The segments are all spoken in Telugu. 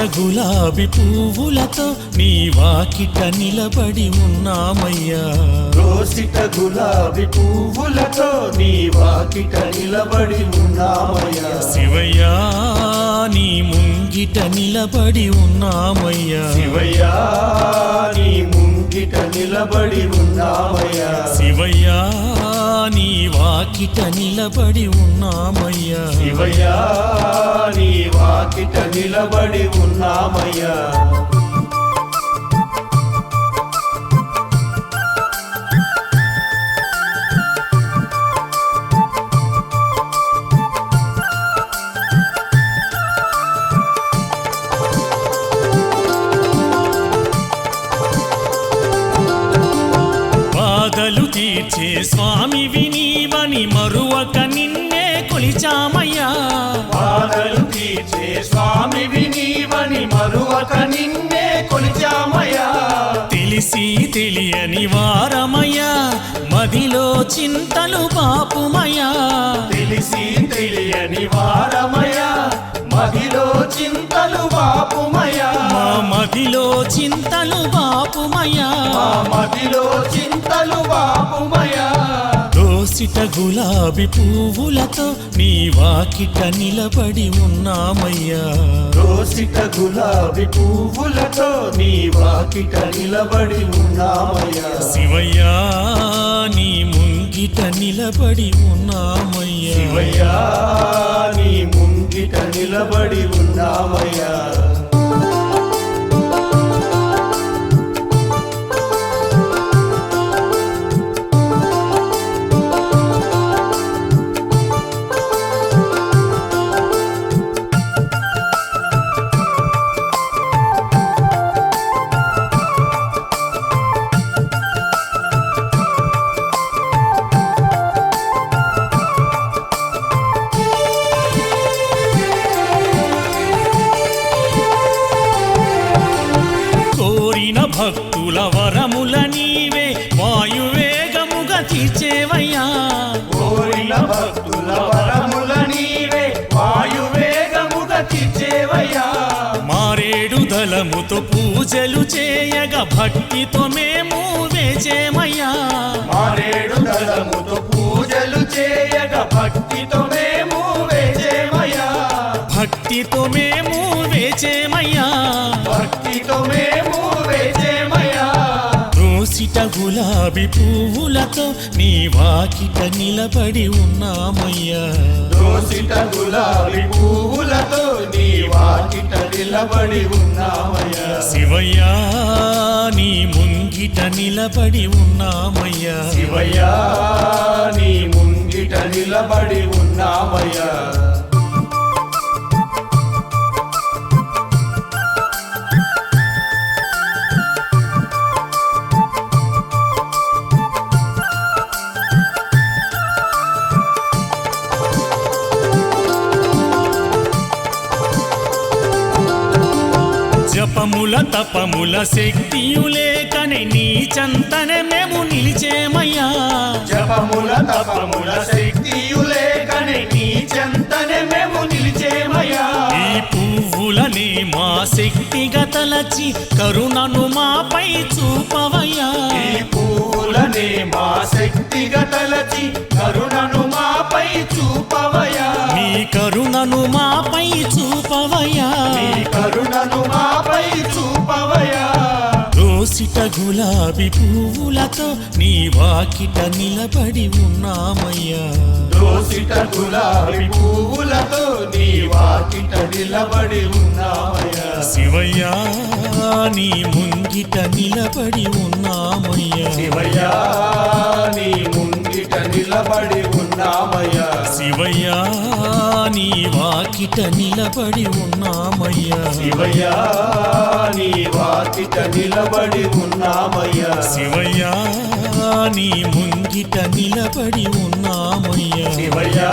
గులాబీ పువ్వులతో నీ వాకిట నిలబడి ఉన్నామయ్యా. రోసిట గులాబీ పువ్వులతో నీ వాకిట నిలబడి ఉన్నామయ్యా. శివయ్యా నీ ముంగిట నిలబడి ఉన్నామయ్యా. శివయ్యా నీ ముంగిట నిలబడి ఉన్నామయ్యా. శివయ్యా నీ వాకిట నిలబడి ఉన్నామయ్యా. శివయ్యా నీ వాకిట నిలబడి ఉన్నామయ్యా. తీర్చే స్వామి వినీవని మరువక నిన్నే కొలిచామయ్యా. బాధలు తీర్చే స్వామి వినీవని మరువక నిన్నే కొలిచామయ్యా. తెలిసి తెలియని వారమయ్యా మదిలో చింతలు పాపుమయ్యా. తెలిసి తెలియని వారమయ్యా మదిలో చింతలు బాపుమయ్యా మా మదిలో చింతలు పాపుమయ్యా మా మదిలో చింతలు బాపుమయ్యా. దోసిట గులాబీ పువ్వులతో నీ వాకిట నిలబడి ఉన్నామయ్యా. రోసిట గులాబీ పువ్వులతో నీ వాకిట నిలబడి ఉన్నామయ్యా. శివయ్యా నీ ముంగిట నిలబడి ఉన్నామయ్యా. శివయ్యా నీ ముంగిట నిలబడి ఉన్నామయ్యా. భక్తుల వరముల నీవే వాయువేగముగా తీర్చేవయ్యా. కోరిన భక్తుల వరముల నీవే వాయువేగముగా తీర్చేవయ్యా. మారేడు దళముతో పూజలు చేయగా భక్తితో మేము వేచేమయ్యా. మారేడు దళముతో పూజలు చేయగా భక్తితో మేము వేచేమయ్యా. భక్తితో మేము వేచేమయ్యా. భక్తితో మేము వేచేమయ్యా. రోసిట గులాబీ పువ్వులతో నీ వాకిట నిలబడి ఉన్నామయ్యా. దోసిట గులాబీ పువ్వులతో నీ వాకిట నిలబడి ఉన్నామయ్యా. శివయ్యా నీ ముంగిట నిలబడి ఉన్నామయ్యా. శివయ్యా నీ ముంగిట నిలబడి ఉన్నామయ్యా. జపముల తపముల శక్తియులేకనే నీ చంతనే మేము నిలిచేమయ్యా. జపముల తపముల శక్తియులేకని నీ చెంతనే మేము నిలిచేమయ్యా. ఈ పువ్వులని మా శక్తిగా తలచి కరుణను మాపై చూపవయ్యా. ఈ పూలనే మా శక్తిగా తలచి కరుణను మాపై చూపవయ్యా. నీ కరుణను మాపై చూపవయ్యా. నీ కరుణను గులాబీ పువ్వులతో నీ వాకిట నిలబడి ఉన్నామయ్యా. దోసిట గులాబీ పువ్వులతో నీ వాకిట నిలబడి ఉన్నామయ్యా. శివయ్యా నీ ముంగిట నిలబడి ఉన్నామయ్యా. శివయ్యా నీ ముంగిట నిలబడి ఉన్నామయ్యా. శివయ్యా నీ వాకిట నిలబడి ఉన్నామయ్యా. శివయ్యా నీ వాకిట నిలబడి ఉన్నామయ్యా. శివయ్యా నీ ముంగిట నిలబడి ఉన్నామయ్యా. శివయ్యా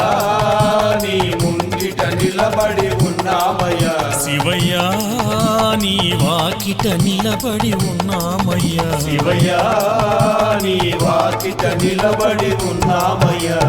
నీ ముంగిట నిలబడి ఉన్నామయ్యా. శివయ్యా నీ వాకిట నిలబడి ఉన్నామయ్యా. శివయ్యా నీ వాకిట నిలబడి ఉన్నామయ్యా.